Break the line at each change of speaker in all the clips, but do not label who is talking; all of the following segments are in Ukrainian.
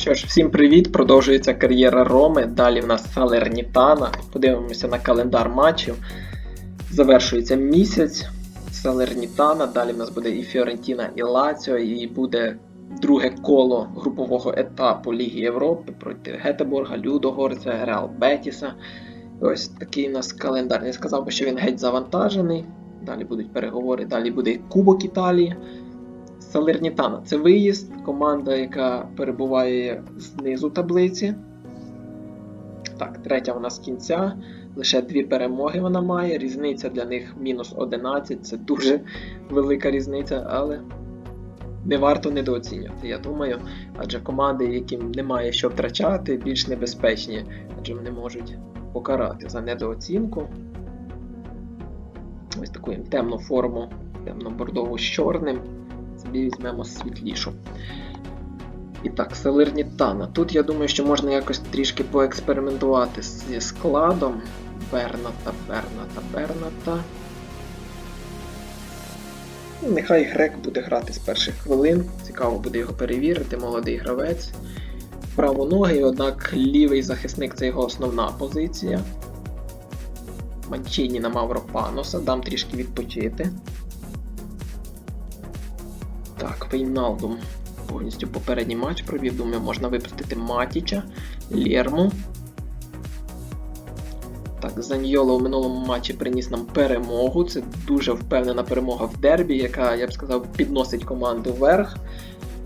Що ж, всім привіт! Продовжується кар'єра Роми. Далі в нас Салернітана. Подивимося на календар матчів. Завершується місяць Салернітана. Далі в нас буде і Фіорентіна, і Лаціо, і буде друге коло групового етапу Ліги Європи проти Гетеборга, Людогорця, Реал Бетіса. Ось такий у нас календар. Не сказав би, що він геть завантажений. Далі будуть переговори, далі буде Кубок Італії. Салернітана це виїзд, команда, яка перебуває знизу таблиці. Так, третя вона з кінця. Лише дві перемоги вона має. Різниця для них мінус 11. Це дуже велика різниця, але не варто недооцінювати, я думаю. Адже команди, яким немає що втрачати, більш небезпечні, адже вони можуть покарати за недооцінку. Ось таку темну форму, темно-бордову з чорним. Собі візьмемо світлішу. І так, Салернітана. Тут я думаю, що можна якось трішки поекспериментувати зі складом. Берната, Берната, Берната. Нехай грек буде грати з перших хвилин. Цікаво буде його перевірити, молодий гравець. Правоногий, однак лівий захисник це його основна позиція. Манчині на Мавропаноса, дам трішки відпочити. Так, Вейналдум повністю попередній матч провів. Думаю, можна випустити Матіча, Лерму. Так, Заньйоло у минулому матчі приніс нам перемогу. Це дуже впевнена перемога в дербі, яка, я б сказав, підносить команду вверх.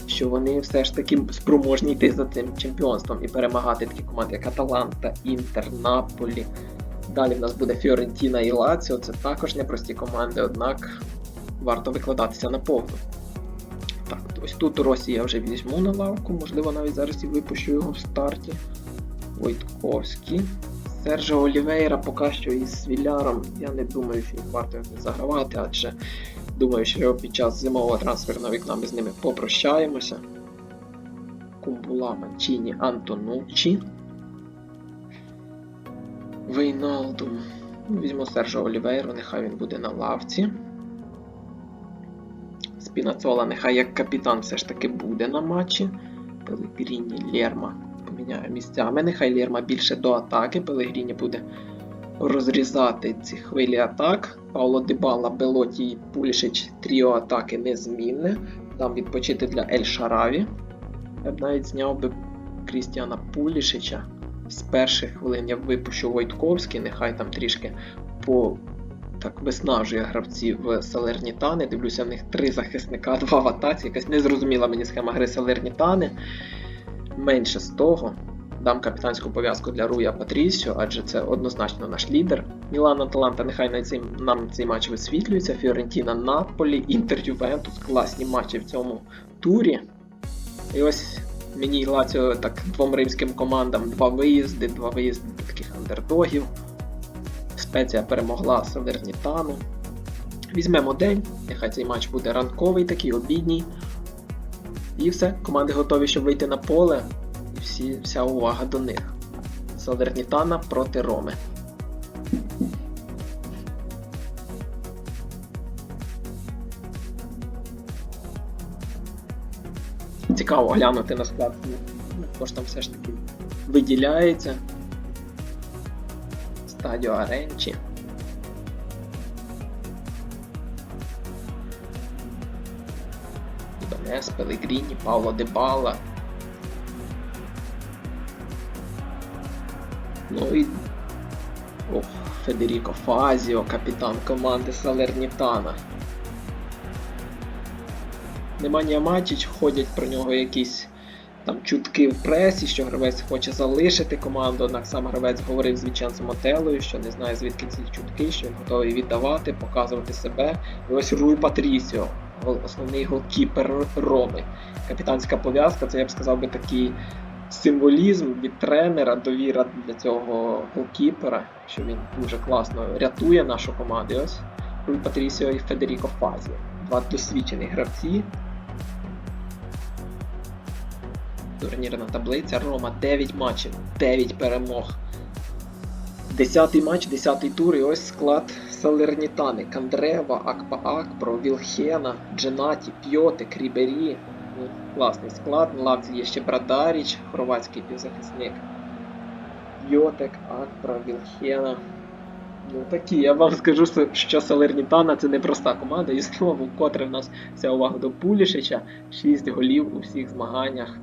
Що вони все ж таки спроможні йти за цим чемпіонством і перемагати такі команди, як Аталанта, Інтер, Наполі. Далі в нас буде Фіорентіна і Лаціо. Це також непрості команди, однак варто викладатися на повну. Ось тут Росі я вже візьму на лавку, можливо, навіть зараз і випущу його в старті. Войтковський. Сержо Олівейра поки що із Віляром. Я не думаю, що їх варто загравати, адже думаю, що під час зимового трансферного вікна ми з ними попрощаємося. Кумбула Манчіні Антонуччі. Вейналдум. Ну, Візьму Сержо Олівейру, нехай він буде на лавці. Спінацола нехай як капітан все ж таки буде на матчі. Пелегріні Лерма поміняю місцями. Нехай Лерма більше до атаки. Пелегріні буде розрізати ці хвилі атак. Пауло Дебала, Белоті і Пулішич тріо атаки незмінне. Там відпочити для Ель Шараві. Я б навіть зняв би Крістіана Пулішича. З перших хвилин я випущу Войтковський, нехай там трішки по так виснажує гравців Салернітани. Дивлюся, в них три захисника, два в атаці. Якась незрозуміла мені схема гри Салернітани. Менше з того. Дам капітанську пов'язку для Руя Патрісіо, адже це однозначно наш лідер. Мілан Аталанта нехай на цей, нам цей матч висвітлюється. Фіорентіна Наполі, Інтер Ювентус. Класні матчі в цьому турі. І ось мені Лаціо так двом римським командам два виїзди, два виїзди таких андердогів. Спеція перемогла Салернітану. Візьмемо день, нехай цей матч буде ранковий, такий обідній. І все, команди готові, щоб вийти на поле. І всі, вся увага до них. Салернітана проти Роми. Цікаво глянути на склад. Ну, Хто ж там все ж таки виділяється. Стадіо Аренчі. Ібанес, Пелегріні, Пауло Дебала. Ну і. Ох, Федеріко Фазіо, капітан команди Салернітана. Неманія Матіч ходять про нього якісь там чутки в пресі, що гравець хоче залишити команду, однак сам гравець говорив з Віченцем Отелою, що не знає звідки ці чутки, що він готовий віддавати, показувати себе. І ось Руй Патрісіо, основний голкіпер Роми. Капітанська пов'язка, це я б сказав би такий символізм від тренера, довіра для цього голкіпера, що він дуже класно рятує нашу команду. І ось Руй Патрісіо і Федеріко Фазіо. Два досвідчені гравці. Турнірна таблиця Рома 9 матчів, 9 перемог. Десятий матч, десятий тур, і ось склад Салернітани. Кандрева, Акпа Акпро, Вілхена, Дженаті, Пьотик, Рібері, Ну, Класний склад. На лавці є ще Брадаріч, хорватський півзахисник. Йотек, Акпра, Вілхена. Ну такі, я вам скажу, що Салернітана це не проста команда, і знову вкотре в нас вся увага до Пулішича. 6 голів у всіх змаганнях.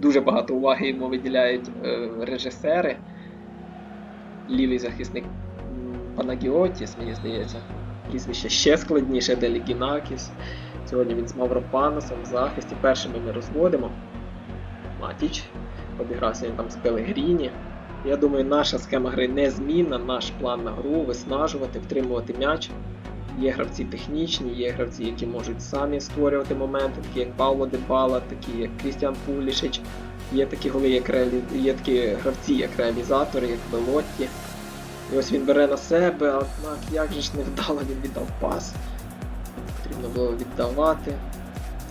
Дуже багато уваги йому виділяють е, режисери. Лівий захисник Панагіотіс, мені здається. Прізвище ще складніше, Делігінакіс. Сьогодні він з Мавропаносом в захисті. Першими ми розводимо. Матіч. Обігрався він там з Пелегріні. Я думаю, наша схема гри незмінна, наш план на гру виснажувати, втримувати м'яч. Є гравці технічні, є гравці, які можуть самі створювати моменти, такі як Павло Дебала, такі як Крістіан Пулішич. Є такі голи, як реалі... є такі гравці, як реалізатори, як Белотті. І ось він бере на себе, однак як же ж невдало він віддав пас. Потрібно було віддавати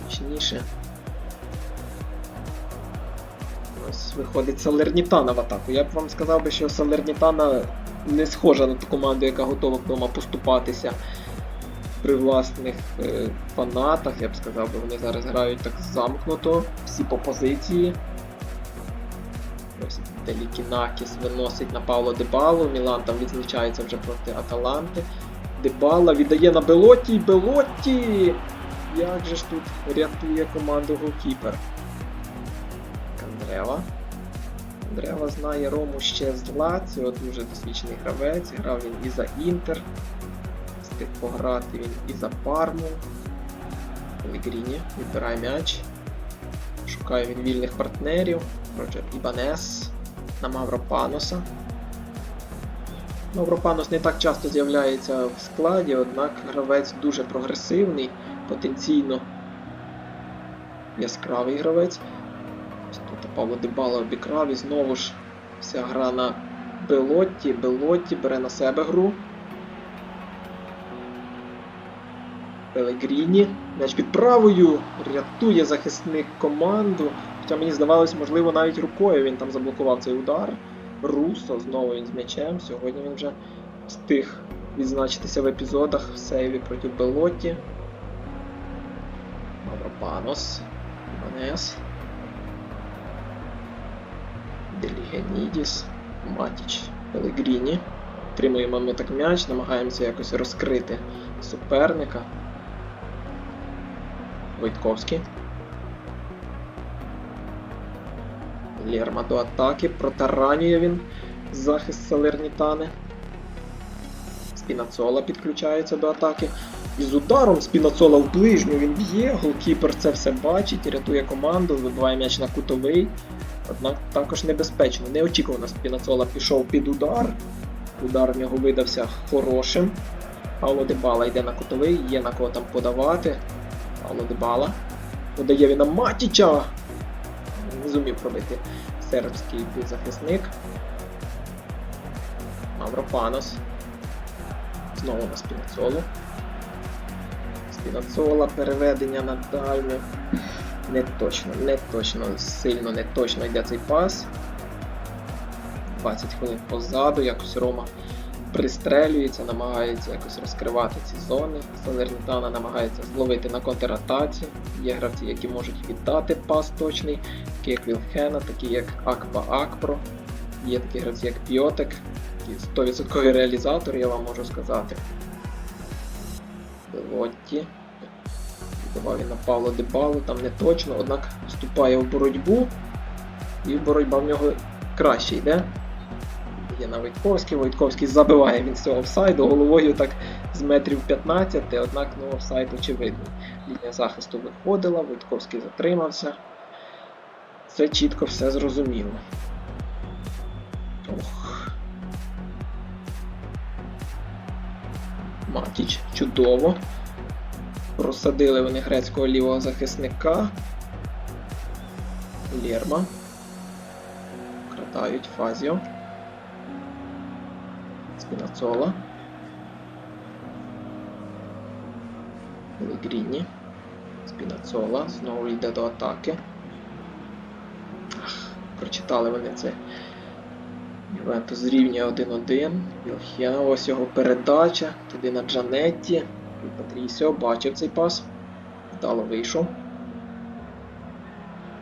точніше. Ось виходить Салернітана в атаку. Я б вам сказав би, що Салернітана не схожа на ту команду, яка готова вдома поступатися при власних е, фанатах. Я б сказав, би, вони зараз грають так замкнуто, всі по позиції. Ось Делікінакіс виносить на Павло Дебалу. Мілан там відзначається вже проти Аталанти. Дебала віддає на Белотті. Белотті! Як же ж тут рятує команду голкіпер? Кандрева. Кандрева знає Рому ще з Лаціо, дуже досвідчений гравець. Грав він і за Інтер. Встиг пограти він і за Парму. Пелегріні відбирає м'яч. Шукає він вільних партнерів. Роджер Ібанес на Мавропаноса. Мавропанос не так часто з'являється в складі, однак гравець дуже прогресивний, потенційно яскравий гравець. Тут Павло Дебала обікрав і знову ж вся гра на Белотті. Белотті бере на себе гру. Пелегріні. М'яч під правою. Рятує захисник команду. Хоча мені здавалось, можливо, навіть рукою він там заблокував цей удар. Русо, знову він з м'ячем. Сьогодні він вже встиг відзначитися в епізодах в сейві проти Белотті. Мавропанос. Іванес. Делігенідіс. Матіч. Пелегріні. Тримуємо ми так м'яч, намагаємося якось розкрити суперника. Войтковський. Лерма до атаки. Протаранює він захист Салернітани. Спінацола підключається до атаки. І з ударом Спінацола в ближню він б'є. Голкіпер це все бачить, рятує команду, вибиває м'яч на кутовий. Однак також небезпечно. Неочікувано Спінацола пішов під удар. Удар в нього видався хорошим. Павло Дебала йде на кутовий, є на кого там подавати. Павло Дебала. Подає він на Матіча. Не зумів пробити сербський захисник. Мавропанос. Знову на Спінацолу. Спінацола, переведення на дальню. Не точно, не точно, сильно не точно йде цей пас. 20 хвилин позаду, якось Рома пристрелюється, намагається якось розкривати ці зони. Салернітана намагається зловити на контратаці. Є гравці, які можуть віддати пас точний, такі як Вілхена, такі як Акпа Акпро. Є такі гравці, як Піотек, такі 100% реалізатори, я вам можу сказати. Белотті. Віддавав він на Павло Дебалу, там не точно, однак вступає в боротьбу. І боротьба в нього краще йде. Є на Войтковський. Войтковський забиває він з цього офсайду головою так з метрів 15, однак ну, офсайд очевидний. Лінія захисту виходила, Войтковський затримався. Це чітко все зрозуміло. Ох. Матіч, чудово. Просадили вони грецького лівого захисника. Лерма. Кратають Фазіо. Спінацола. Пелегріні. Спінацола. Знову йде до атаки. Ах, прочитали вони це. Ювентус зрівнює 1-1. Вілхіна, ось його передача. Туди на Джанетті. Патрісіо бачив цей пас. Вдало вийшов.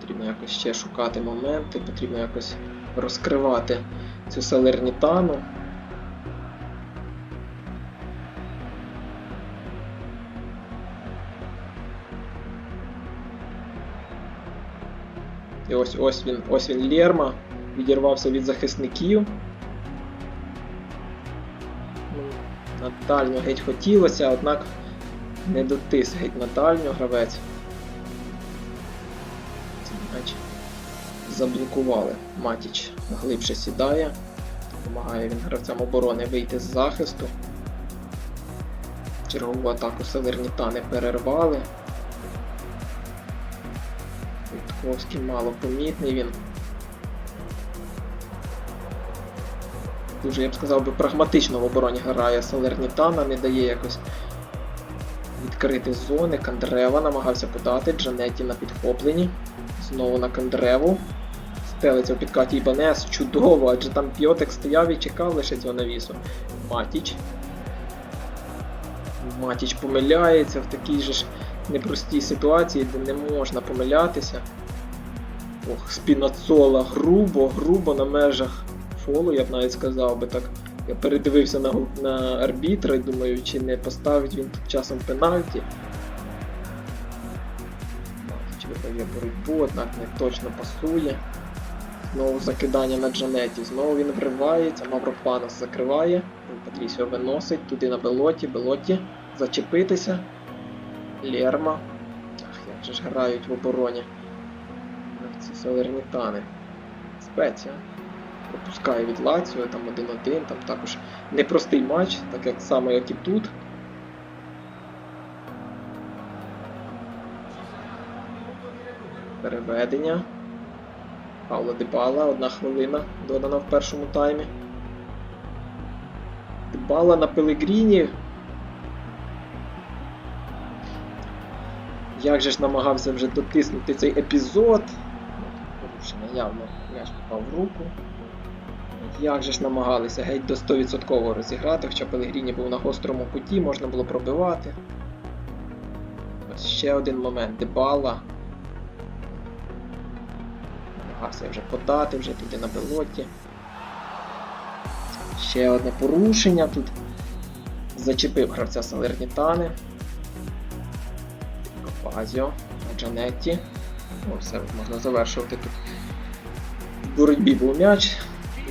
Потрібно якось ще шукати моменти, потрібно якось розкривати цю салернітану. Ось ось він, ось він Лерма, відірвався від захисників. Ну, На дальню геть хотілося, однак не дотис геть на гравець. Цей заблокували. Матіч глибше сідає. Допомагає він гравцям оборони вийти з захисту. Чергову атаку Салернітани перервали. Вітковський мало помітний він. Дуже, я б сказав би, прагматично в обороні грає Салернітана, не дає якось відкрити зони. Кандрева намагався подати. Джанетті на підхопленні. Знову на Кандреву. Стелиться у підкаті Ібанес. Чудово, адже там Пьотек стояв і чекав лише цього навісу. Матіч. Матіч помиляється в такій же ж непростій ситуації, де не можна помилятися. Ох, спінацола грубо, грубо на межах фолу, я б навіть сказав би так. Я передивився на, на арбітра і думаю, чи не поставить він тут часом пенальті. Матіч виграє боротьбу, однак не точно пасує. Знову закидання на Джанеті. Знову він вривається, Мавропанос закриває. Патрісіо виносить туди на Белоті. Белоті зачепитися. Лерма. Ах, як же ж грають в обороні. Салернітани. Спеція. Пропускає від Лаціо, там 1-1, там також непростий матч, так як само, як і тут. Переведення. Павло Дебала, одна хвилина додана в першому таймі. Дебала на Пелегріні. Як же ж намагався вже дотиснути цей епізод. Порушення явно м'яч попав в руку. Як же ж намагалися геть до 100% розіграти, хоча Пелегріні був на гострому куті, можна було пробивати. Ось ще один момент. Дебала. Намагався вже подати, вже туди на белоті. Ще одне порушення тут. Зачепив гравця Салернітани. Копазіо, Джанетті. О, все, можна завершувати тут. В боротьбі був м'яч.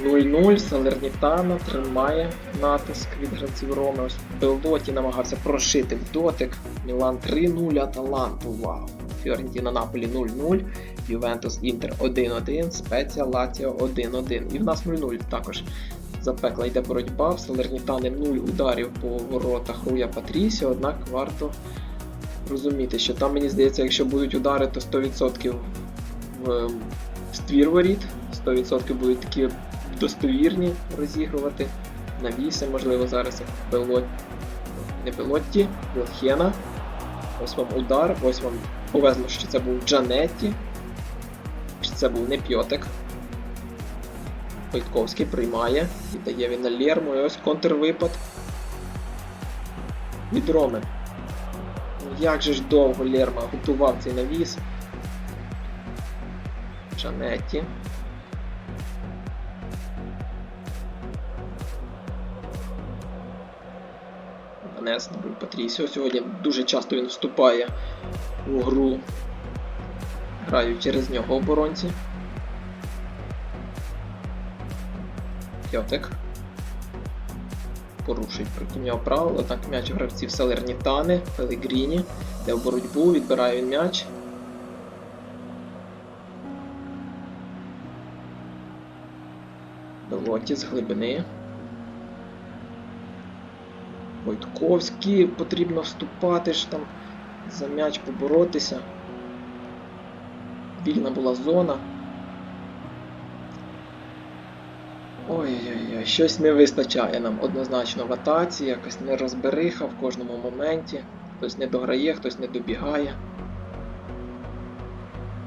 0-0, Салернітана тримає натиск від гравців Роми. Ось Белоті намагався прошити в дотик. Мілан 3-0, Аталанту. Вау. Фіорентіна Наполі 0-0, Ювентус Інтер 1-1, Спеція Лаціо 1-1. І в нас 0-0 також. Запекла йде боротьба, в Салернітани 0 ударів по воротах Руя Патрісі, однак варто розуміти, що там, мені здається, якщо будуть удари, то 100% в ем, ствір воріт, 100% будуть такі достовірні розігрувати. Навіси, можливо, зараз як Белот... не Белотті, Вілхена. Ось вам удар, ось вам повезло, що це був Джанетті, що це був не Пьотек. Войтковський приймає, віддає він на Лерму, і ось контрвипад від Роми. Як же ж довго Лерма готував цей навіс. Джанетті. Нанес на Патрісіо. Сьогодні дуже часто він вступає у гру. Грають через нього оборонці. Пьотик. Порушить проти нього правила. Так, м'яч гравців Салернітани, Пелегріні. Де в боротьбу, відбирає він м'яч. Белоті з глибини. Войтковський потрібно вступати ж там за м'яч поборотися. Вільна була зона. Ой-ой-ой, щось не вистачає нам однозначно в атаці, якось не розбериха в кожному моменті. Хтось не дограє, хтось не добігає.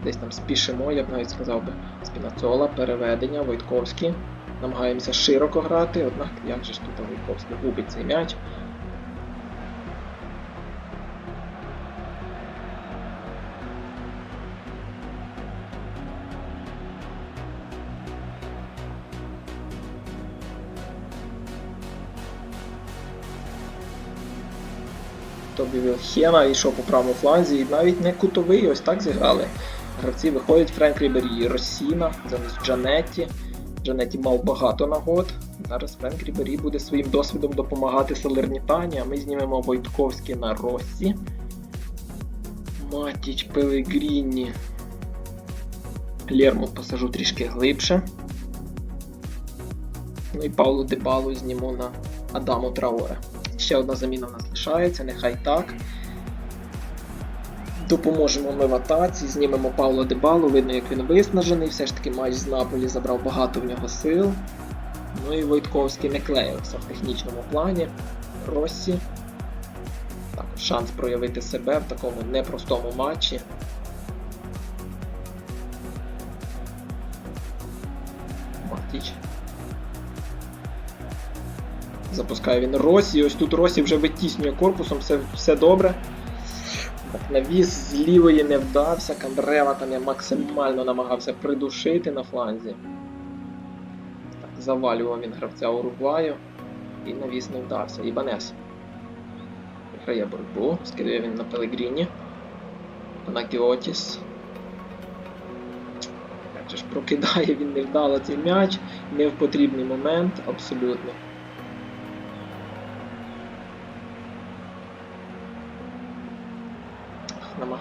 Десь там спішимо, я б навіть сказав би. Спінацола, переведення, Войтковський. Намагаємося широко грати, однак як же ж тут Войтковський губить цей м'яч. Тобі Вілхена йшов по правому фланзі, і навіть не кутовий, ось так зіграли. Гравці виходять Френк Рібері Росіна, замість Джанетті. Джанетті мав багато нагод. Зараз Френк Рібері буде своїм досвідом допомагати Салернітані, а ми знімемо Войтковський на Росі. Матіч Пелегріні. Лерму посажу трішки глибше. Ну і Паулу Дебалу зніму на Адаму Траоре. Ще одна заміна в нас лишається, нехай так. Допоможемо ми в атаці, знімемо Пауло Дебалу, видно, як він виснажений, все ж таки матч з Наполі забрав багато в нього сил. Ну і Войтковський не клеївся в технічному плані. Россі. Також шанс проявити себе в такому непростому матчі. Запускає він Росі. Ось тут Росі вже витіснює корпусом, все, все добре. Так, навіс з лівої не вдався. Кандрева там я максимально намагався придушити на фланзі. Так, завалював він гравця Уругваю. І навіс не вдався. Ібанес. Виграє боротьбу. Скидує він на Пелегріні. На Гіотіс. Ж прокидає він невдало цей м'яч. Не в потрібний момент, абсолютно.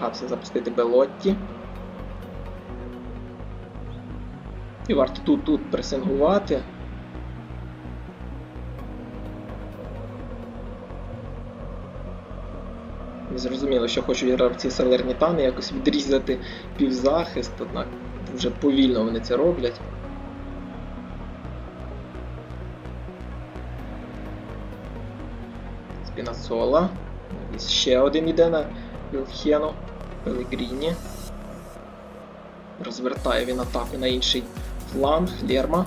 Намагався запустити Белотті. І варто тут тут пресингувати. Зрозуміло, що хочуть гравці Салернітани якось відрізати півзахист, однак вже повільно вони це роблять. Спінасола. Ще один іде на Вілхєно, Пелегріні. Розвертає він атаку на інший фланг. Лерма.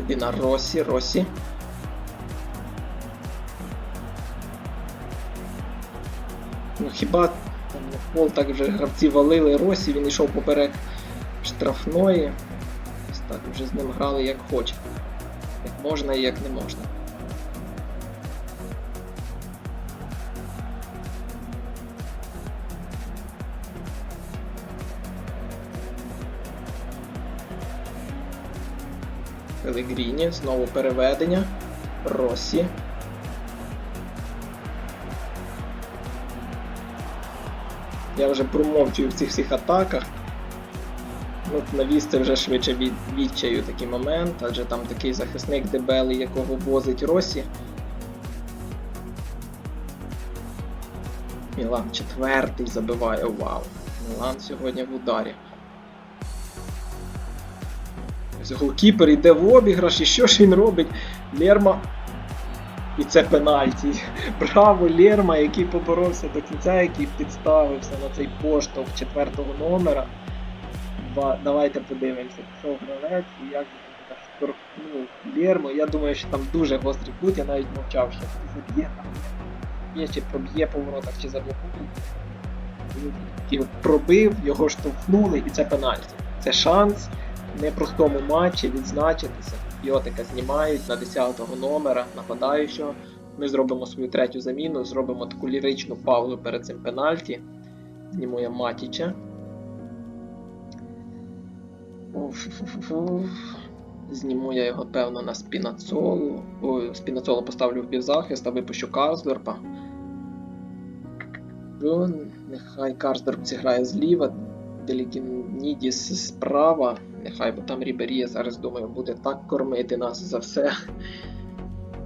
Іде на Росі, Росі. Ну хіба пол так вже гравці валили Росі, він йшов поперек штрафної. Ось так вже з ним грали як хоче. Як можна і як не можна. Пелегріні, знову переведення. Росі. Я вже промовчую в цих всіх атаках. Ну, навіс це вже швидше від відчаю такий момент, адже там такий захисник дебелий, якого возить Росі. Мілан четвертий забиває, вау. Мілан сьогодні в ударі. Голкіпер йде в обіграш, і що ж він робить? Лерма. І це пенальті. Браво, Лерма, який поборовся до кінця, який підставився на цей поштовх четвертого номера. Ба- Давайте подивимося, пішов гравець і як він штовхнув Лерму. Я думаю, що там дуже гострий кут, я навіть мовчав, що заб'є там. Є чи проб'є по воротах, чи заблокує. Пробив, його штовхнули, і це пенальті. Це шанс непростому матчі відзначитися. Йотика знімають на 10-го номера нападаючого. Ми зробимо свою третю заміну, зробимо таку ліричну паузу перед цим пенальті. Зніму я Матіча. Зніму я його, певно, на спінацолу. Ой, спінацолу поставлю в півзахист, а випущу Карсдорпа. Нехай Карсдорп зіграє зліва, Делікінідіс справа. Нехай, бо там Ріберія зараз, думаю, буде так кормити нас за все.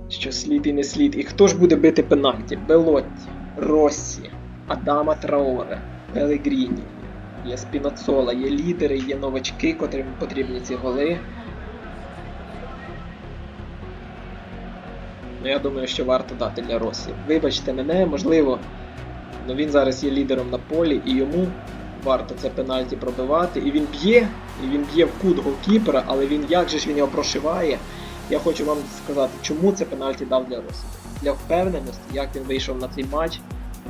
Що слід і не слід. І хто ж буде бити пенальті? Белотті, Россі, Адама Траоре, Пелегріні. Є Спінацола, є лідери, є новачки, котрим потрібні ці голи. Ну, я думаю, що варто дати для Росі. Вибачте мене, можливо, ну він зараз є лідером на полі і йому варто це пенальті пробивати. І він б'є, він б'є в кут голкіпера, але він як же ж він його прошиває. Я хочу вам сказати, чому це пенальті дав для Росі. Для впевненості, як він вийшов на цей матч,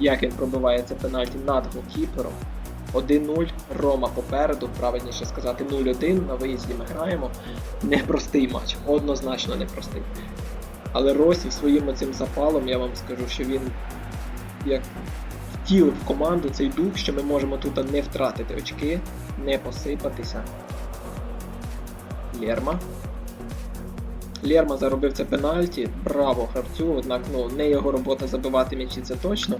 як він пробиває це пенальті над голкіпером. 1-0, Рома попереду, правильніше сказати 0-1, на виїзді ми граємо. Непростий матч, однозначно непростий. Але Росі своїм цим запалом, я вам скажу, що він як втілив в команду цей дух, що ми можемо тут не втратити очки, не посипатися. Лерма. Лерма заробив це пенальті. Браво гравцю, однак ну, не його робота забивати м'ячі, це точно.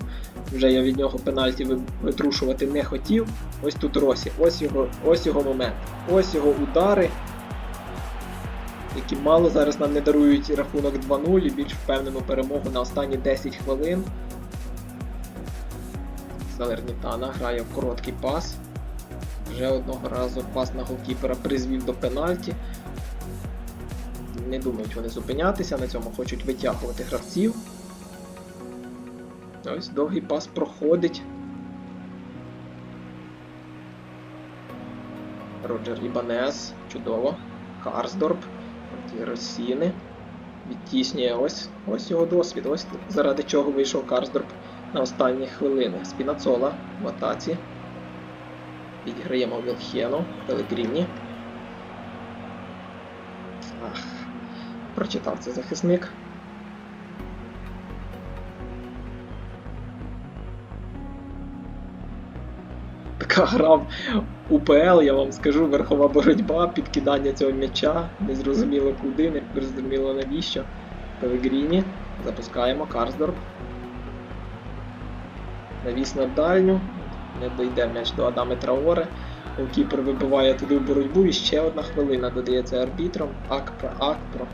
Вже я від нього пенальті витрушувати не хотів. Ось тут Росі, ось його, ось його момент. Ось його удари, які мало зараз нам не дарують рахунок 2-0 і більш впевнену перемогу на останні 10 хвилин. Салернітана грає в короткий пас. Вже одного разу пас на голкіпера призвів до пенальті. Не думають вони зупинятися, на цьому хочуть витягувати гравців. Ось довгий пас проходить. Роджер Ібанес. Чудово. Карсдорп. Росіни. Відтіснює ось, ось його досвід. Ось заради чого вийшов Карсдорп на останні хвилини. Спінацола в атаці. Відіграємо Вілхєну, Пелегріні. Ах, прочитав це захисник. Така гра в УПЛ, я вам скажу, верхова боротьба, підкидання цього м'яча, незрозуміло куди, не зрозуміло навіщо. Пелегріні. Запускаємо Карсдорп. Навіс на дальню. Не дійде м'яч до Адами Траоре. Голкіпер вибиває туди в боротьбу і ще одна хвилина додається арбітром. Акпро, Акпро.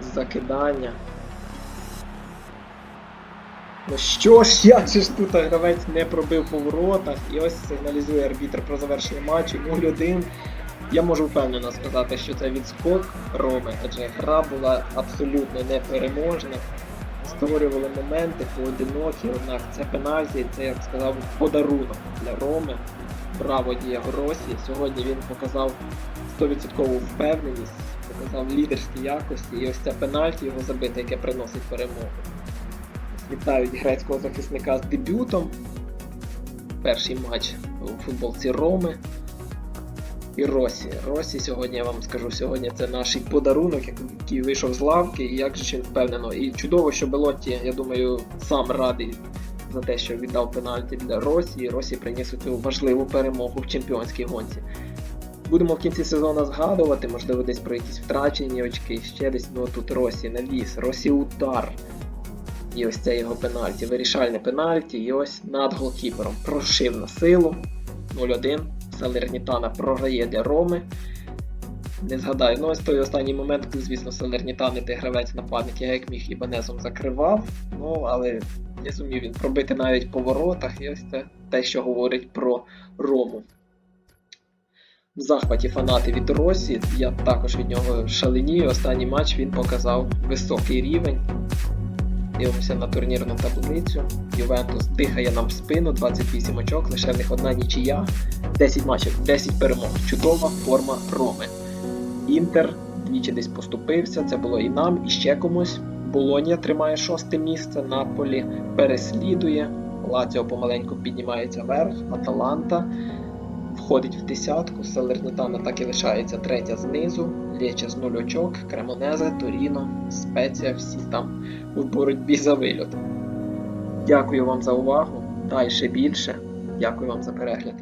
Закидання. Ну що ж, як же ж тут гравець не пробив по воротах, і ось сигналізує арбітр про завершення матчу 0-1. Я можу впевнено сказати, що це відскок Роми, адже гра була абсолютно непереможна. Створювали моменти поодинокі, однак це пенальті, це, я б сказав, подарунок для Роми. Браво Дієго Росі. Сьогодні він показав 100% впевненість, показав лідерські якості, і ось це пенальті його забите, яке приносить перемогу. Вітають грецького захисника з дебютом. Перший матч у футболці Роми. І Росі. Росі сьогодні я вам скажу, сьогодні це наш подарунок, який вийшов з лавки, і як же він впевнено. І чудово, що Белотті, я думаю, сам радий за те, що віддав пенальті для Росі, і Росі приніс цю важливу перемогу в чемпіонській гонці. Будемо в кінці сезону згадувати, можливо, десь про якісь втрачені очки, ще десь, ну тут Росі навіс, Росі удар. І ось це його пенальті, вирішальне пенальті, і ось над голкіпером прошив на силу 0-1. Салернітана програє для Роми. Не згадаю, ну ось той останній момент, коли, звісно, Салернітани де гравець нападник, як міг Ібанезом закривав, ну але не зумів він пробити навіть по воротах, і ось це те, що говорить про Рому. В захваті фанати від Росі, я також від нього шаленію. Останній матч він показав високий рівень. Дивимося на турнірну таблицю. Ювентус дихає нам в спину, 28 очок, лише в них одна нічия, 10 матчів, 10 перемог. Чудова форма Роми. Інтер двічі десь поступився, це було і нам, і ще комусь. Болонія тримає шосте місце, Наполі переслідує. Лаціо помаленьку піднімається вверх, Аталанта входить в десятку, Салернітана так і лишається третя знизу, Лєче з нуль очок, Кремонезе, Торіно, Спеція, всі там у боротьбі за вильот. Дякую вам за увагу. Далі більше. Дякую вам за перегляд.